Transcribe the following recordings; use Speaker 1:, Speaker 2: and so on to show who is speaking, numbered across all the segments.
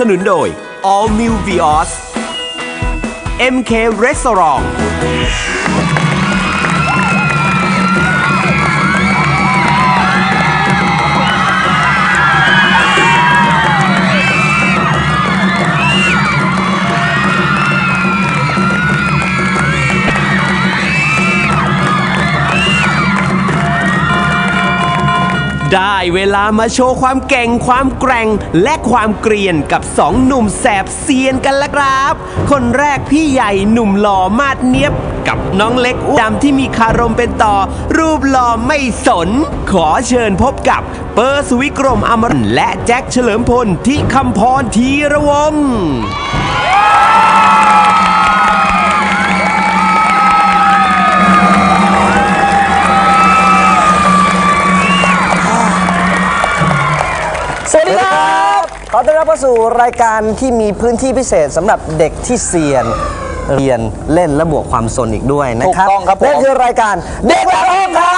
Speaker 1: สนุนโดย All New Vios MK Restaurant ได้เวลามาโชว์ความเก่งความแกร่ง และความเกรียนกับสองหนุ่มแสบเซียนกันละครับ คนแรกพี่ใหญ่หนุ่มหล่อมาดเนียบ กับน้องเล็กดำที่มีคารมเป็นต่อ รูปหล่อไม่สน ขอเชิญพบกับเปอร์สวิกรมอมรและแจ็คเฉลิมพลที่คำพรทีระวง
Speaker 2: ขอต้อนรับเข้าสู่รายการที่มีพื้นที่พิเศษสำหรับเด็กที่เซียน เรียนเล่นและบวกความสนอีกด้วยนะครับ
Speaker 3: ถูกต้องครับผม
Speaker 2: นั่นคือรายการเด็กและห้องครับ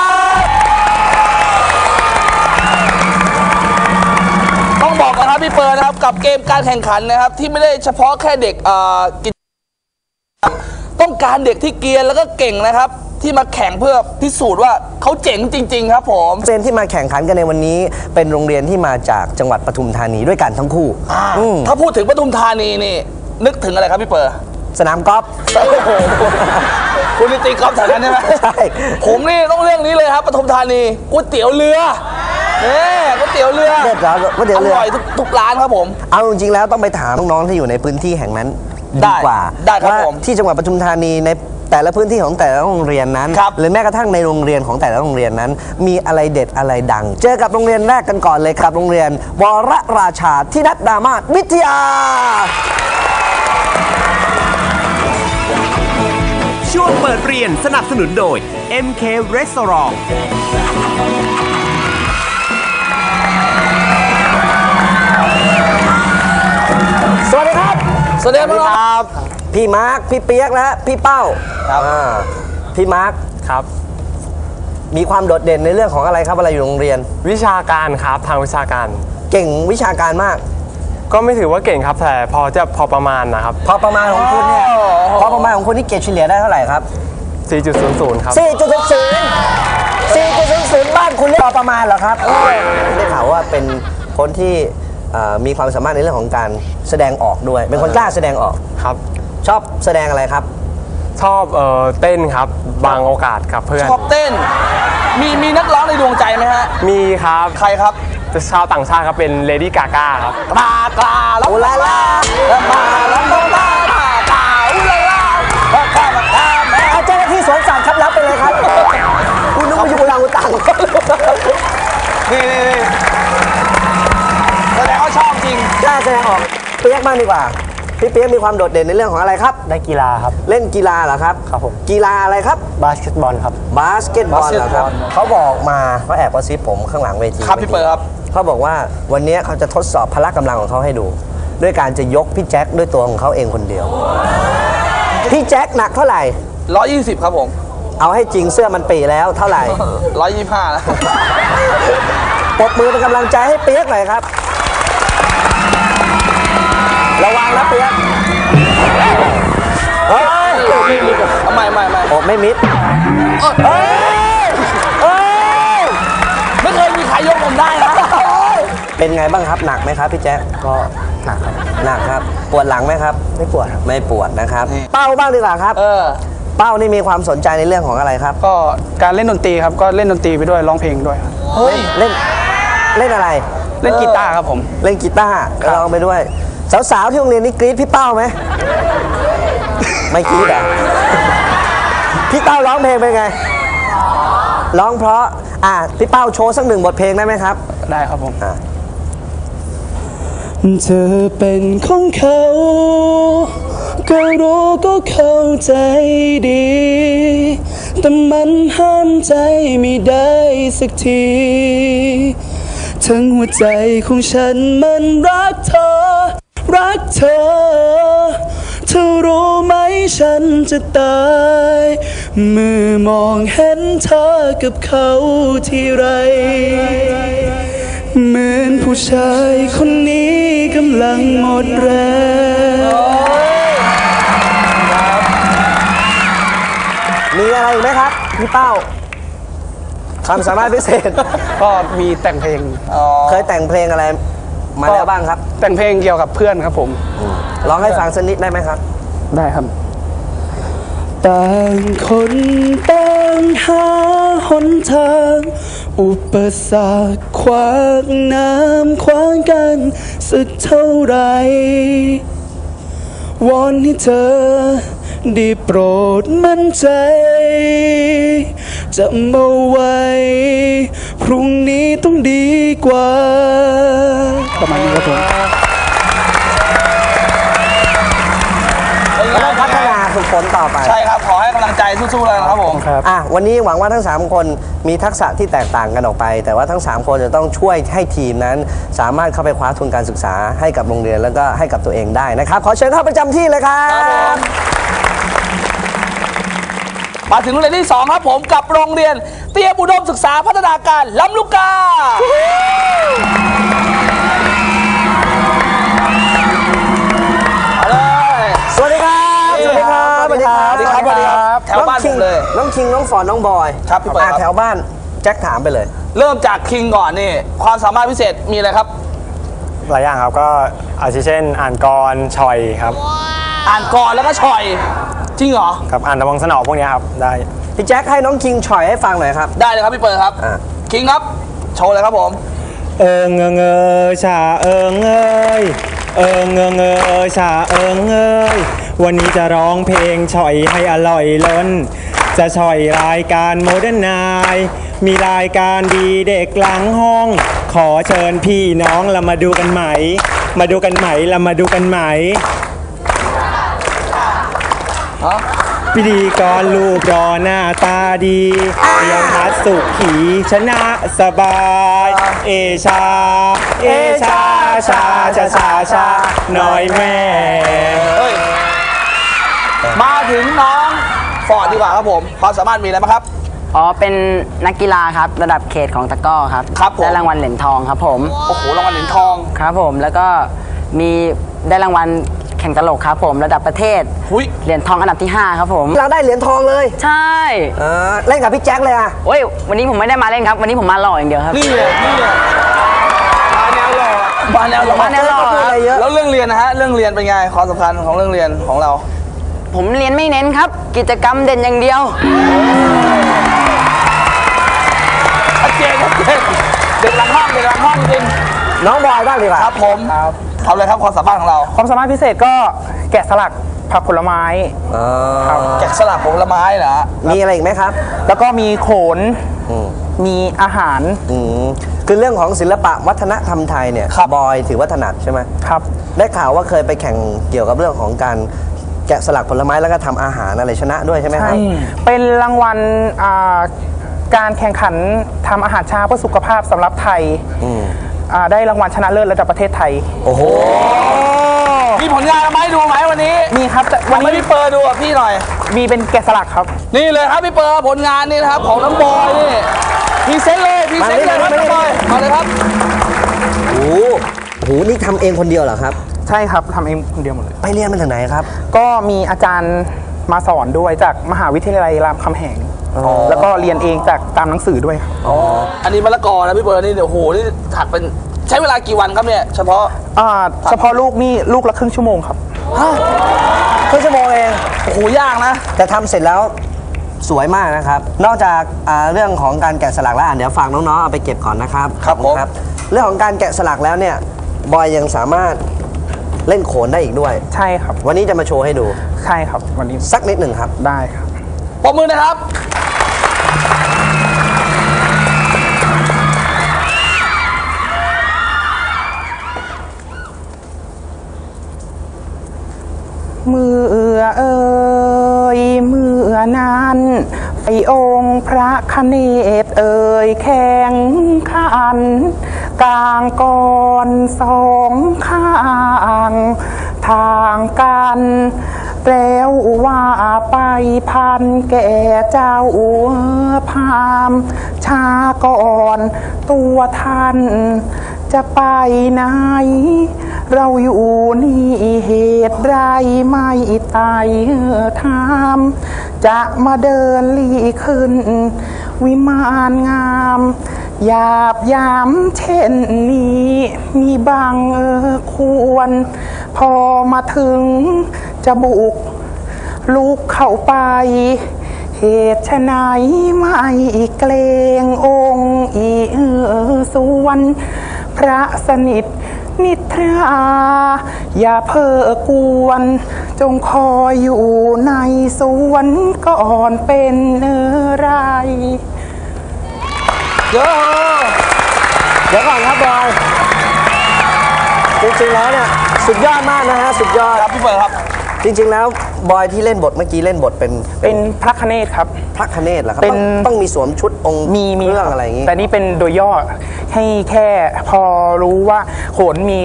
Speaker 3: ต้องบอกกันครับพี่เปิร์นะครับกับเกมการแข่งขันนะครับ ที่ไม่ได้เฉพาะแค่เด็กเอ่อกิจต้องการเด็กที่เกรียนแล้วก็เก่งนะครับ ที่มาแข่งเพื่อพิสูจน์ว่าเขาเจ๋งจริง ๆ ครับผม
Speaker 2: เรียนที่มาแข่งขันกันในวันนี้ เป็นโรงเรียนที่มาจากจังหวัดปทุมธานีด้วยกันทั้งคู่อืม
Speaker 3: ถ้าพูดถึงปทุมธานีนี่ นึกถึงอะไรครับพี่เปิร์
Speaker 2: สนามกอล์ฟ
Speaker 3: โอ้โหคุณนี่ตีกอล์ฟแถวนั้นใช่ไหม
Speaker 2: ใช่
Speaker 3: ผมนี่ต้องเรื่องนี้เลยครับปทุมธานีก๋วยเตี๋ยวเรือเนี่ยก๋วยเตี๋ยวเรือ
Speaker 2: เด็ดเหรอก๋วยเตี๋ยวเรือ
Speaker 3: ร่อยทุกทุกร้านครับผม
Speaker 2: เอาจริงๆแล้วต้องไปถามน้องๆที่อยู่ในพื้นที่แห่งนั้น
Speaker 3: ได้
Speaker 2: ดีกว่า
Speaker 3: ได้ครับ
Speaker 2: ว่า
Speaker 3: ผม
Speaker 2: ที่จังหวัดปทุมธานีใน แต่ละพื้นที่ของแต่ละโรงเรียนนั้น
Speaker 3: ครับ
Speaker 2: หรือแม้กระทั่งในโรงเรียนของแต่ละโรงเรียนนั้น มีอะไรเด็ดอะไรดัง เจอกับโรงเรียนแรกกันก่อนเลยครับ โรงเรียนวรราชาที่นัดดามาศวิทยา
Speaker 1: ช่วงเปิดเรียนสนับสนุนโดย MK Restaurant
Speaker 2: สวัสดีครับ
Speaker 3: สวัสดีครับ
Speaker 2: พี่มาร์คพี่เปียกและพี่เป้า
Speaker 3: ครับ
Speaker 2: อ่าพี่มาร์ค
Speaker 4: ครับ
Speaker 2: มีความโดดเด่นในเรื่องของอะไรครับเวลาอยู่โรงเรียน
Speaker 4: วิชาการครับทางวิชาการ
Speaker 2: เก่งวิชาการมาก
Speaker 4: ก็ไม่ถือว่าเก่งครับแต่พอจะพอประมาณนะครับ
Speaker 2: พอประมาณของคุณเนี่ยพอประมาณของคุณนี่เกรดเฉลี่ยได้เท่าไหร่ครับ
Speaker 4: 4.00 ครับ
Speaker 2: 4.00 4.00 บ้านคุณเรียกพอประมาณเหรอครับได้ข่าวว่าเป็นคนที่เอ่อมีความสามารถในเรื่องของการแสดงออกด้วย เป็นคนกล้าแสดงออก
Speaker 4: ครับ
Speaker 2: ชอบแสดงอะไรครับ
Speaker 4: ชอบเอ่อเต้นครับบางโอกาสครับเพื่อน
Speaker 3: ชอบเต้น มีมีนักร้องในดวงใจไหมฮะ
Speaker 4: มีครับ
Speaker 3: ใครครับ
Speaker 4: แต่ชาวต่างชาติครับเป็นเลดี้กาก้าครับ
Speaker 3: กลากลาแล้ว
Speaker 2: โอลาลา
Speaker 3: แล้วมาแล้วมาลากาอุลาลาแล้วข้ามาข้าแม่
Speaker 2: เอาเจ้าหน้าที่สวนสัตว์ครับรับไปเลยครับ คุณนึกว่าอยู่บนรางอุตัง
Speaker 3: นี่นี่นี่แสดงว่าชอบจริง
Speaker 2: กล้าแสดงออกเปียกบ้างดีกว่า พี่เปียกมีความโดดเด่นในเรื่องของอะไรครับ
Speaker 4: ได้กีฬาครับ
Speaker 2: เล่นกีฬาเหรอครับ
Speaker 4: ครับผม
Speaker 2: กีฬาอะไรครับ
Speaker 4: บาสเกตบอลครับ
Speaker 2: บาสเกตบอลเหรอครับ เขาบอกมาเขาแอบกระซิบผมข้างหลังเวที
Speaker 3: ครับพี่เปิดครับ
Speaker 2: เขาบอกว่าวันนี้เขาจะทดสอบพละกำลังของเขาให้ดู ด้วยการจะยกพี่แจ็คด้วยตัวของเขาเองคนเดียว พี่แจ็คหนักเท่าไหร่
Speaker 3: 120ครับผม
Speaker 2: เอาให้จริงเสื้อมันปีแล้วเท่าไหร่
Speaker 3: 125แล้ว
Speaker 2: ปรบมือเป็นกำลังใจให้เปียกหน่อยครับ ระวังนะเปียกเฮ้ย
Speaker 3: เอาใหม่ใหม่ใหม่
Speaker 2: โอ้ไม่มิดเฮ้ยเฮ้ย
Speaker 3: ไม่เคยมีใครยกผมได้นะ
Speaker 2: เป็นไงบ้างครับหนักไหมครับพี่แจ๊คก็หนักครับหนักครับ ปวดหลังไหมครับ ไม่ปวดครับไม่ปวดนะครับ เป้าบ้างดีกว่าครับ
Speaker 3: เออ
Speaker 2: เป้านี่มีความสนใจในเรื่องของอะไรครับ
Speaker 5: ก็การเล่นดนตรีครับก็เล่นดนตรีไปด้วยร้องเพลงด้วยครับ
Speaker 3: เฮ้ย
Speaker 2: เล่นเล่นอะไร
Speaker 5: เล่นกีตาร์ครับผม
Speaker 2: เล่นกีตาร์ร้องไปด้วย สาวๆที่โรงเรียนนี่กรี๊ดพี่เป้าไหมไม่กรี๊ดเหรอพี่เป้าร้องเพลงเป็นไง ร้องเพราะ อะพี่เป้าโชว์สักหนึ่งบทเพลงได้ไหมครับ
Speaker 5: ได้ครับผม
Speaker 2: อะ
Speaker 5: เธอเป็นของเขา ก็รู้ก็เข้าใจดี แต่มันห้ามใจไม่ได้สักทีทั้งหัวใจของฉันมันรักเธอ รักเธอ เธอรู้ไหมฉันจะตาย เมื่อมองเห็นเธอกับเขาทีไร เหมือนผู้ชายคนนี้กำลังหมดแรง
Speaker 2: มีอะไรอีกไหมครับพี่เป้าความสามารถพิเศษ
Speaker 6: ก็มีแต่งเพลง
Speaker 2: เคยแต่งเพลงอะไร มาแล้วบ้างครับ
Speaker 6: แต่งเพลงเกี่ยวกับเพื่อนครับผม
Speaker 2: ร้องให้ฟังสักนิดได้ไหมครับ
Speaker 6: ได้ครับ
Speaker 5: ต่างคนต่างหาหนทาง อุปสรรคขวางน้ำขวางกันสักเท่าไหรวอนให้เธอได้โปรดมั่นใจจำเอาไว้ พรุ่งนี้ต้องดีกว่า ประมาณนี้ครับผม
Speaker 2: ก็ต้องพัฒนาฝึกฝนต่อไป
Speaker 3: ใช่ครับ ขอให้กำลังใจสู้ๆเลยนะครับผม
Speaker 2: อะวันนี้หวังว่าทั้ง 3 คนมีทักษะที่แตกต่างกันออกไป แต่ว่าทั้ง 3 คนจะต้องช่วยให้ทีมนั้น สามารถเข้าไปคว้าทุนการศึกษาให้กับโรงเรียนแล้วก็ให้กับตัวเองได้นะครับ ขอเชิญเข้าประจำที่เลยครับ
Speaker 3: มาถึงโรงเรียนที่ 2 ครับผมกับโรงเรียน เตรียมอุดมศึกษาพัฒนาการลำลูกกาเอา
Speaker 2: คิงน้องฟอนน้องบอย
Speaker 3: ครับพี่เบิร์ด
Speaker 2: อะ
Speaker 3: ครับ
Speaker 2: แถวบ้านแจ็คถามไปเลย
Speaker 3: เริ่มจากคิงก่อนนี่ ความสามารถพิเศษมีอะไรครับ
Speaker 4: หลายอย่างครับก็อาทิเช่น อ่านกรชอยครับ
Speaker 3: อ่านก่อนแล้วก็ชอย จริงเหรอ
Speaker 4: ครับอ่านตะวังสนอพวกเนี้ยครับได้
Speaker 2: พี่แจ็คให้น้องคิงฉ่อยให้ฟังหน่อยครับ
Speaker 3: ได้เลยครับพี่เปิร์ดครับ
Speaker 2: อะ
Speaker 3: คิงครับ โชว์เลยครับผม
Speaker 4: เอิงเอิงเอยชาเอิงเอยเอิงเอิงเอยชาเอิงเอยวันนี้จะร้องเพลงฉ่อยให้อร่อยล้น จะฉ่อยรายการโมเดิร์นนายมีรายการดีเด็กหลังห้อง ขอเชิญพี่น้องเรามาดูกันไหม มาดูกันไหมเรามาดูกันไหมพิธีกรรูปรอหน้าตาดีเรียงพัดสุขีชนะสบาย เอชา เอชาชาชาชาชาน้อยแม่
Speaker 3: มาถึงน้อง ฟอร์ดดีกว่าครับผมความสามารถมีอะไรบ้างครับ
Speaker 7: อ๋อ เป็นนักกีฬาครับ ระดับเขตของตะกร้อครับ
Speaker 3: ครับผม
Speaker 7: ได้รางวัลเหรียญทองครับผม
Speaker 3: โอ้โหรางวัลเหรียญทอง
Speaker 7: ครับผม แล้วก็มีได้รางวัลแข่งตลกครับ ผม ระดับประเทศ
Speaker 3: หุย
Speaker 7: เหรียญทองอันดับที่ 5 ครับผม
Speaker 2: เราได้เหรียญทองเลย
Speaker 7: ใช่
Speaker 2: เออเล่นกับพี่แจ็คเลยอะ
Speaker 7: โอ้ย วันนี้ผมไม่ได้มาเล่นครับ วันนี้ผมมาหล่ออย่างเดียวครับ
Speaker 3: นี่เลยนี่เลยมาแนวหล่อมาแนวหล่อ
Speaker 7: มาแนวหล่อ
Speaker 2: พูดอะไรเยอะ
Speaker 3: แล้วเรื่องเรียนนะฮะเรื่องเรียนเป็นไงความสำคัญของเรื่องเรียนของเรา
Speaker 7: ผมเรียนไม่เน้นครับ กิจกรรมเด่นอย่างเดียว
Speaker 3: ชัดเจนชัดเจนเด็กหลังห้องเด็กหลังห้องจริง
Speaker 2: น้องบอยบ้างดีกว่า
Speaker 3: ครับผมทำเลยครับความสามารถของเรา
Speaker 6: ความสามารถพิเศษก็แกะสลักผักผลไม้
Speaker 3: แกะสลักผลไม้เหรอ
Speaker 2: มีอะไรอีกไหมครับ
Speaker 6: แล้วก็มีโขนมีอาหาร
Speaker 2: อืมคือเรื่องของศิลปะวัฒนธรรมไทยเนี่ย
Speaker 3: ครับ
Speaker 2: บอยถือว่าถนัดใช่ไหม
Speaker 6: ครับ
Speaker 2: ได้ข่าวว่าเคยไปแข่งเกี่ยวกับเรื่องของการ แกะสลักผลไม้แล้วก็ทำอาหารอะไรชนะด้วยใช่ไหมครับ
Speaker 6: เป็นรางวัลอ่าการแข่งขันทำอาหารเช้าเพื่อสุขภาพสำหรับไทยอ่าได้รางวัลชนะเลิศระดับประเทศไทย
Speaker 2: โอ้โห
Speaker 3: มีผลงานมาให้ดูไหมวันนี้
Speaker 6: มีครับแต่
Speaker 3: วั
Speaker 6: วันน
Speaker 3: นี้
Speaker 6: นี้
Speaker 3: พี่เปิร์ดูกับพี่หน่อย
Speaker 6: มีเป็นแกะสลักครับ
Speaker 3: นี่เลยครับพี่เปิร์ผลงานนี่นะครับของน้องบอยนี่พรีเซนต์เลยพรีเซนต์เลยครับน้องบอยมาเลยครับ
Speaker 2: โอ้โหโอ้โหนี่ทำเองคนเดียวเหรอครับ
Speaker 6: ใช่ครับทำเองคนเดียวหมดเลย
Speaker 2: ไปเรียนมาจากไหนครับ
Speaker 6: ก็มีอาจารย์มาสอนด้วยจากมหาวิทยาลัยรามคำแหงแล้วก็เรียนเองจากตามหนังสือด้วยครับ
Speaker 3: อันนี้มะละกอนะพี่เปิร์นี่เดี๋ยวโอ้โหนี่ถักเป็นใช้เวลากี่วันครับเนี่ยเฉพาะ
Speaker 6: อ่าเฉพาะลูกนี่ลูกละครึ่งชั่วโมงครับ
Speaker 2: ครึ่งชั่วโมงเอง
Speaker 3: โอ้โหยากนะ
Speaker 2: แต่ทำเสร็จแล้วสวยมากนะครับ นอกจากอ่าเรื่องของการแกะสลักแล้วอะเดี๋ยวฝากน้องๆเอาไปเก็บก่อนนะครับ
Speaker 3: ครับผม
Speaker 2: เรื่องของการแกะสลักแล้วเนี่ยบอยยังสามารถ เล่นโขนได้อีกด้วย
Speaker 6: ใช่ครับ
Speaker 2: วันนี้จะมาโชว์ให้ดู
Speaker 6: ใช่ครับ วันนี้
Speaker 2: สักนิดหนึ่งครับ
Speaker 6: ได้ครับ
Speaker 3: ปมมือนะครับ
Speaker 6: เมื่อเอ่ยเมื่อนั้นไอองค์พระคเนศเอ่ยแข่งขัน กลางก่อนสองข้าง ทางกันแล้วว่าไปพันแก่เจ้าพามชาก่อนตัวท่าน จะไปไหน เราอยู่นี่เหตุไรไม่ตายทามจะมาเดินลีขึ้น วิมานงาม หยาบยามเช่นนี้ มีบางเออควร พอมาถึงจะบุก ลูกเข้าไป เหตุไฉนไม่เกรงองค์อีเออสวนพระสนิทนิทราอย่าเพ้อกวน จงคอยอยู่ในสวนก่อนเป็นเนไร
Speaker 3: เยอะ
Speaker 2: เดี๋ยวก่อนครับบอยจริงๆแล้วเนี่ยสุดยอดมากนะฮะสุดยอด
Speaker 3: ครับพี่เปิดครับ
Speaker 2: จริง ๆ แล้วบอยที่เล่นบทเมื่อกี้เล่นบทเป็น
Speaker 6: เป็นพระคเนศครับ
Speaker 2: พระคเนศเหรอครับ
Speaker 6: เป็น
Speaker 2: ต้องต้องมีสวมชุดองค์
Speaker 6: มีมี
Speaker 2: เครื่อง
Speaker 6: คบ
Speaker 2: อะไรอย่างงี้
Speaker 6: แต่นี่เป็นโดยย่อให้แค่พอรู้ว่าโขนมี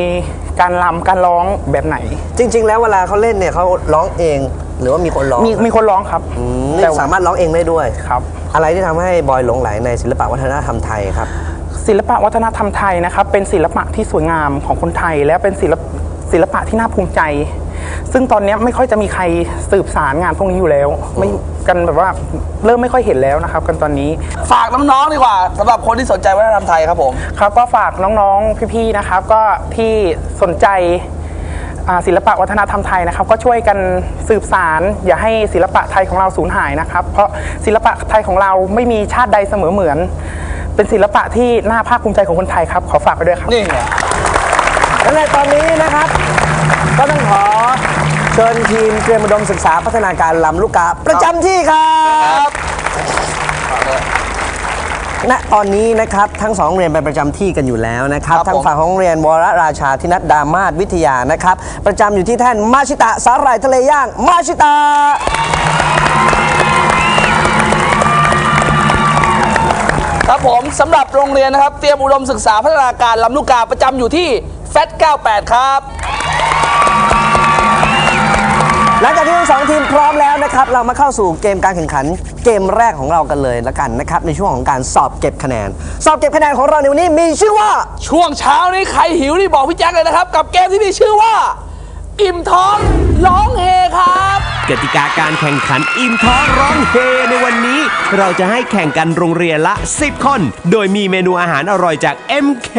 Speaker 6: การลำการร้องแบบไหน
Speaker 2: จริง ๆ แล้วเวลาเขาเล่นเนี่ยเขาร้องเอง หรือว่ามีคนร้อง
Speaker 6: มีมีคนร้องครับ
Speaker 2: อืมนี่
Speaker 6: แต่
Speaker 2: สามารถร้องเองได้ด้วย
Speaker 6: ครับ
Speaker 2: อะไรที่ทำให้บอยหลงไหลในศิลปะวัฒนธรรมไทยครับ
Speaker 6: ศิลปะวัฒนธรรมไทยนะครับ เป็นศิลปะที่สวยงามของคนไทย และเป็นศิลปศิลปะที่น่าภูมิใจ ซึ่งตอนนี้ไม่ค่อยจะมีใครสืบสารงานพวกนี้อยู่แล้ว ไม่กันแบบว่าเริ่มไม่ค่อยเห็นแล้วนะครับ กันตอนนี้
Speaker 3: ฝากน้องๆดีกว่าสำหรับคนที่สนใจวัฒนธรรมไทยครับผม
Speaker 6: ครับก็ฝากน้องๆ พี่ๆ นะครับ ก็ที่สนใจอ่า ศิลปะวัฒนธรรมไทยนะครับ ก็ช่วยกันสืบสารอย่าให้ศิลปะไทยของเราสูญหายนะครับ เพราะศิลปะไทยของเราไม่มีชาติใดเสมอเหมือน เป็นศิลปะที่น่าภาคภูมิใจของคนไทยครับ ขอฝากไปด้วยครับ
Speaker 3: นี่ไง
Speaker 2: และในตอนนี้นะครับ ก็ต้องขอเชิญทีมเตรียมอุดมศึกษาพัฒนาการลำลูกกาประจำที่ครับ ณตอนนี้นะครับทั้งสองโรงเรียนไปประจำที่กันอยู่แล้วนะครับ
Speaker 3: ครับ
Speaker 2: ทาง
Speaker 3: ผม
Speaker 2: ฝั่งของโรงเรียนวรราชาธินัดดามาศวิทยานะครับ ประจำอยู่ที่แท่นมาชิตะสาหร่ายทะเลย่างมาชิตะ
Speaker 3: ครับผมสำหรับโรงเรียนนะครับ เตรียมอุดมศึกษาพัฒนาการลำลูกกาประจำอยู่ที่แฟต98 ครับ
Speaker 2: หลังจากที่ทั้งสองทีมพร้อมแล้วนะครับ เรามาเข้าสู่เกมการแข่งขัน เกมแรกของเรากันเลยละกันนะครับในช่วงของการสอบเก็บคะแนน สอบเก็บคะแนนของเราในวันนี้มีชื่อว่า
Speaker 3: ช่วงเช้านี้ใครหิวนี่บอกพี่แจ็คเลยนะครับ กับเกมที่มีชื่อว่า อิ่มท้องร้องเฮครับ
Speaker 1: กติกาการแข่งขันอิ่มท้องร้องเฮในวันนี้ เราจะให้แข่งกันโรงเรียนละ 10 คน โดยมีเมนูอาหารอร่อยจาก MK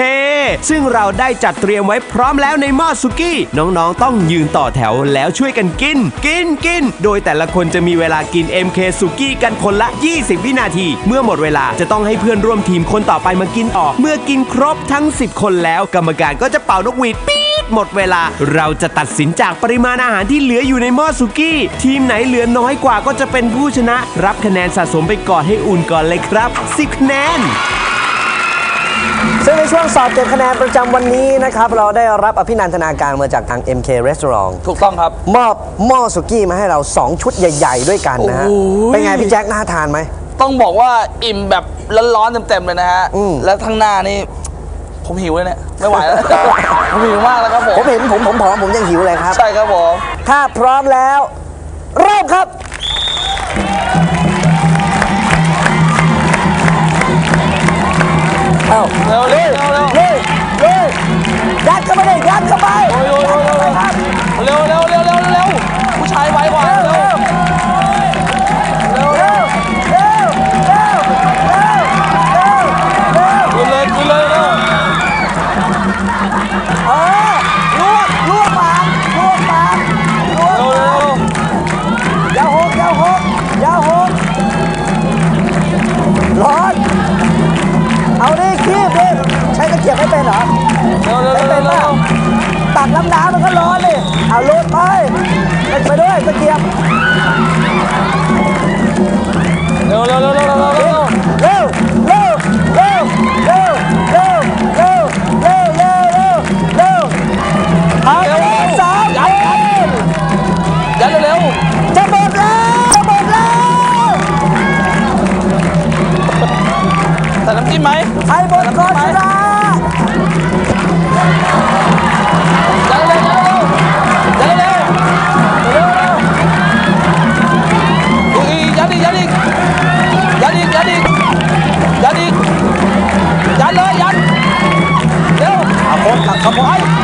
Speaker 1: ซึ่งเราได้จัดเตรียมไว้พร้อมแล้วในหม้อสุกี้ น้องๆ ต้องยืนต่อแถวแล้วช่วยกันกิน กินกิน โดยแต่ละคนจะมีเวลากิน MK สุกี้กันคนละ 20 วินาที เมื่อหมดเวลาจะต้องให้เพื่อนร่วมทีมคนต่อไปมากินต่อ เมื่อกินครบทั้ง 10 คนแล้วกรรมการก็จะเป่านกหวีดปี ดหมดเวลา เราจะตัดสินจากปริมาณอาหารที่เหลืออยู่ในหม้อสุกี้ ทีมไหนเหลือน้อยกว่าก็จะเป็นผู้ชนะ รับคะแนนสะสมไปก่อนให้อุ่นก่อนเลยครับ10คะแนน
Speaker 2: ซึ่งในช่วงสอบเก็บคะแนนประจำวันนี้นะครับ เราได้รับอภินันทนาการมาจากทาง MK Restaurant
Speaker 3: ถูกต้องครับ
Speaker 2: มอบหม้อสุกี้มาให้เรา 2 ชุดใหญ่ ๆ ด้วยกันนะฮะ
Speaker 3: โอ้โห
Speaker 2: เป็นไงพี่แจ็คน่าทานไหม
Speaker 3: ต้องบอกว่าอิ่มแบบร้อนๆเต็มๆเลยนะฮะ
Speaker 2: อืม
Speaker 3: แล้วทั้างหน้านี่ ผมหิวเลยเนี่ยไม่ไหวแล้ว ผมหิวมากแล้วครับผ
Speaker 2: ผมมเห็นผมผมผอมผมยังหิวเลยครับ
Speaker 3: ใช่ครับผม
Speaker 2: ถ้าพร้อมแล้ว เริ่มครับ
Speaker 3: ร้อน เอา
Speaker 2: ดิคีบดิใช้ตะเกียบไม่เป็นเหรอ
Speaker 3: เร็วเร็ว
Speaker 2: ไม่
Speaker 3: เร็
Speaker 2: เป็
Speaker 3: วนเร็
Speaker 2: ป่ะ
Speaker 3: ว
Speaker 2: ตักน้ำน้ำมันก็ร้อนดิเอาลุดไปไปไปด้วยตะเกียบ
Speaker 3: เร็วเร็วเร็วเร็วเร็วเร็ว
Speaker 2: เร็ว
Speaker 3: ใส่น้ำจิ้มไหม
Speaker 2: ไอ้บนก่อนชนะ
Speaker 3: ยัดเร็วยัดเ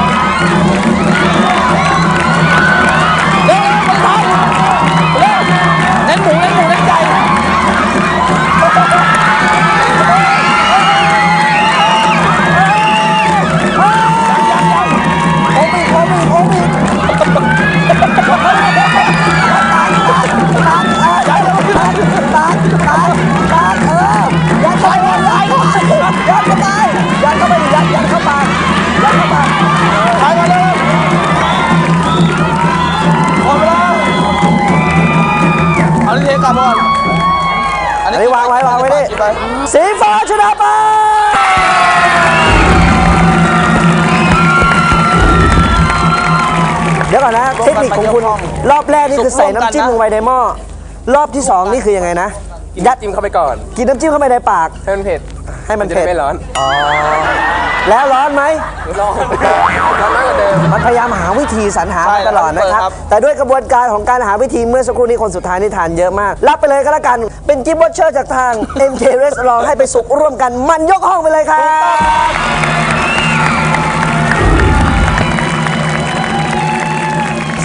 Speaker 3: ก่
Speaker 2: อนนะเทคนิคของคุณรอบแรกนี่คือใส่น้ำจิ้มลงไปในหม้อรอบที่สองนี่คือยังไงนะยัด
Speaker 5: จิ้มเข้าไปก่อน
Speaker 2: กินน้ำจิ้มเข้าไปในปาก
Speaker 5: ให้มันเผ็ด
Speaker 2: ให้มัน
Speaker 5: จะ
Speaker 2: เผ็
Speaker 5: ได้
Speaker 2: ด
Speaker 5: ไม่ร้อน
Speaker 2: แล้วร้อนไหม
Speaker 5: ร้อนร้อนมากกว่าเดิม
Speaker 2: มันพยายามหาวิธีสรรหามาตลอดนะครับ แต่ด้วยกระบวนการของการหาวิธีเมื่อสักครู่นี้คนสุดท้ายนี่ทานเยอะมาก รับไปเลยก็แล้วกัน เป็นกิฟต์วอเชอร์จากทาง MK Restaurant ให้ไปสุกร่วมกันมันยกห้องไปเลยครับ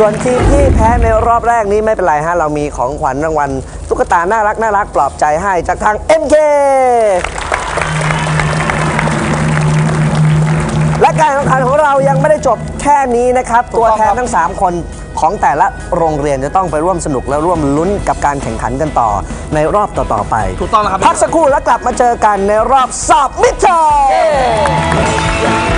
Speaker 2: ส่วนทีมที่แพ้ในรอบแรกนี้ไม่เป็นไรฮะ เรามีของขวัญรางวัลตุ๊กตาน่ารักน่ารักปลอบใจให้จากทาง MK และการแข่งขันของเรายังไม่ได้จบแค่นี้นะครับ ตัวแทนทั้ง 3 คนของแต่ละโรงเรียนจะต้องไปร่วมสนุกและร่วมลุ้นกับการแข่งขันกันต่อในรอบต่อ ๆ ไป
Speaker 3: ถูกต้องแล้วครับ
Speaker 2: พักสักครู่แล้วกลับมาเจอกันในรอบสอบมิดเทอม